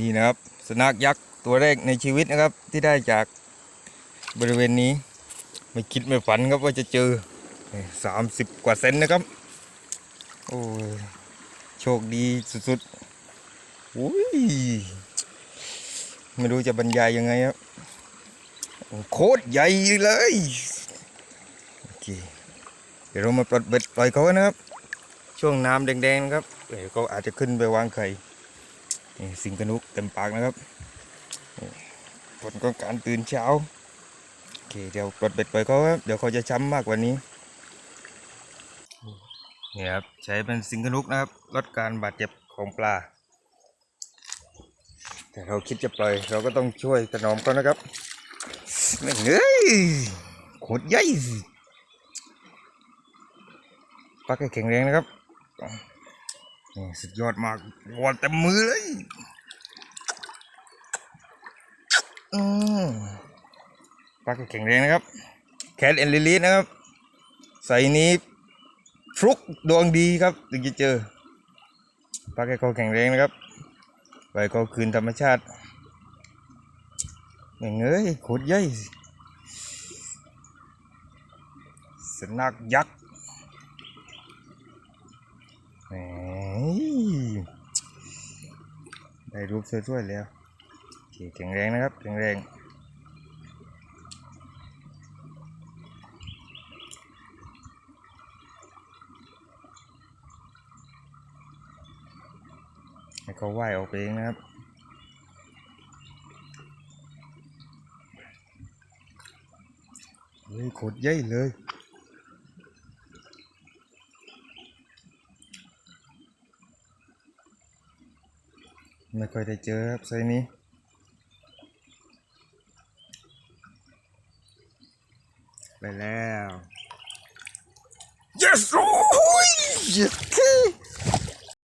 นี่นะครับสนักยักษ์ตัวแรกในชีวิตนะครับที่ได้จากบริเวณนี้ ไม่คิดไม่ฝันครับว่าจะเจอสามสิบกว่าเซนนะครับ โอ้ยโชคดีสุดๆอุ้ยไม่รู้จะบรรยายยังไงครับโคตรใหญ่เลยโอเคเดี๋ยวเรามาปลดเบ็ดปล่อยเขานะครับ ช่วงน้ำแดงๆนะครับเดี๋ยวเขาอาจจะขึ้นไปวางไข่ นี่สิงกระนุกเต็มปากนะครับผลของการตื่นเช้าโอเคเดี๋ยวปลดเบ็ดไปเขาครับเดี๋ยวเขาจะช้ำมากกว่านี้นี่ครับใช้เป็นสิงกระนุกนะครับลดการบาดเจ็บของปลา แต่เราคิดจะปล่อยเราก็ต้องช่วยถนอมเขานะครับนี่เฮ้ยโคตรใหญ่ปลาแข็งแรงนะครับ นี่สุดยอดมากวอนเต็มมือเลย อืมปลาแข็งแรงนะครับ แคทเอ็นลิลิสนะครับ ใส่นี้ฟลุกดวงดีครับถึงจะเจอปลาแกเขาแข็งแรงนะครับไปเขาคืนธรรมชาติอย่างเอ้ยโคตรใหญ่สนักยักษ์ แหม ได้รูปสวยๆแล้วแข็งแรงนะครับแข็งแรงให้เขาว่ายออกไปเองนะครับเฮ้ยโคตรใหญ่เลย ไม่ค่อยได้เจอครับไซนี้ ไปแล้ว yes โอ้ย yes